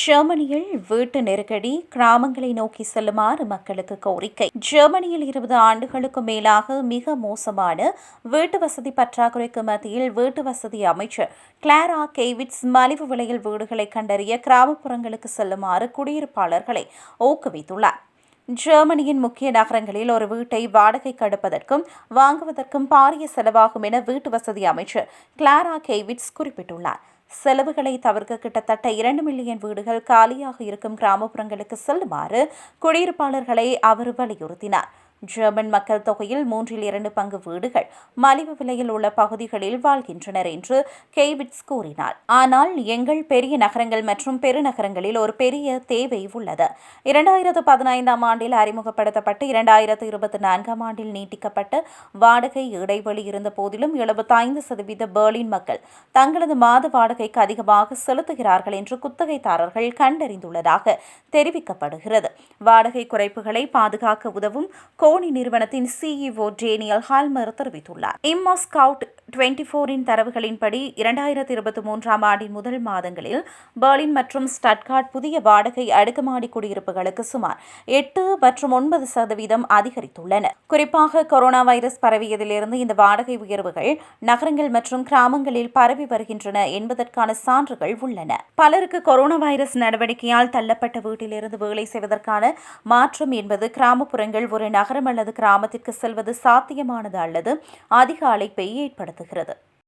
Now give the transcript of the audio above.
ஜெர்மனியில் வீட்டு நெருக்கடி கிராமங்களை நோக்கி செல்லுமாறு மக்களுக்கு கோரிக்கை. ஜெர்மனியில் இருபது ஆண்டுகளுக்கு மேலாக மிக மோசமான வீட்டு வசதி பற்றாக்குறைக்கு மத்தியில் வீட்டு வசதி அமைச்சர் கிளாரா கேவிட்ஸ் மலிவு விலையில் வீடுகளை கண்டறிய கிராமப்புறங்களுக்கு செல்லுமாறு குடியிருப்பாளர்களை ஊக்குவித்துள்ளார். ஜெர்மனியின் முக்கிய நகரங்களில் ஒரு வீட்டை வாடகை கடுப்பதற்கும் வாங்குவதற்கும் பாரிய செலவாகும் என வீட்டு வசதி அமைச்சர் கிளாரா கேவிட்ஸ் குறிப்பிட்டுள்ளார். செலவுகளை தவிர்க்க கிட்டத்தட்ட இரண்டு மில்லியன் வீடுகள் காலியாக இருக்கும் கிராமப்புறங்களுக்கு செல்லுமாறு குடியிருப்பாளர்களை அவர் வலியுறுத்தினார். ஜெர்மன் மக்கள் தொகையில் மூன்றில் இரண்டு பங்கு வீடுகள் மலிவு விலையில் உள்ள பகுதிகளில் வாழ்கின்றனர் என்று கெய்விட்ஸ் கூறினார். ஆனால் எங்கள் பெரிய நகரங்கள் மற்றும் பெருநகரங்களில் ஒரு பெரிய தேவை உள்ளது. இரண்டாயிரத்து பதினைந்தாம் ஆண்டில் அறிமுகப்படுத்தப்பட்டு இரண்டாயிரத்து இருபத்தி நான்காம் ஆண்டில் நீட்டிக்கப்பட்டு வாடகை இடைவெளி இருந்த போதிலும் எழுபத்தைந்து சதவீத பெர்லின் மக்கள் தங்களது மாத வாடகைக்கு அதிகமாக செலுத்துகிறார்கள் என்று குத்தகைதாரர்கள் கண்டறிந்துள்ளதாக தெரிவிக்கப்படுகிறது. வாடகை குறைப்புகளை பாதுகாக்க உதவும் கோனி நிறுவனத்தின் சிஇஓ டேனியல் ஹால்மர் தெரிவித்துள்ளார். இம்மா ஸ்கவுட் டுவெண்டி ஃபோரின் தரவுகளின்படி இரண்டாயிரத்தி இருபத்தி மூன்றாம் ஆண்டின் முதல் மாதங்களில் பெர்லின் மற்றும் ஸ்டட்கார்ட் புதிய வாடகை அடுக்குமாடி குடியிருப்புகளுக்கு சுமார் எட்டு மற்றும் ஒன்பது சதவீதம் அதிகரித்துள்ளன. குறிப்பாக கொரோனா வைரஸ் பரவியதிலிருந்து இந்த வாடகை உயர்வுகள் நகரங்கள் மற்றும் கிராமங்களில் பரவி வருகின்றன என்பதற்கான சான்றுகள் உள்ளன. பலருக்கு கொரோனா வைரஸ் நடவடிக்கையால் தள்ளப்பட்ட வீட்டிலிருந்து வேலை செய்வதற்கான மாற்றம் என்பது கிராமப்புறங்கள் ஒரு நகரம் அல்லது கிராமத்திற்கு செல்வது சாத்தியமானது அல்லது அதிக அழைப்பை ஏற்படுத்தும். ஏற்படுத்துகிறது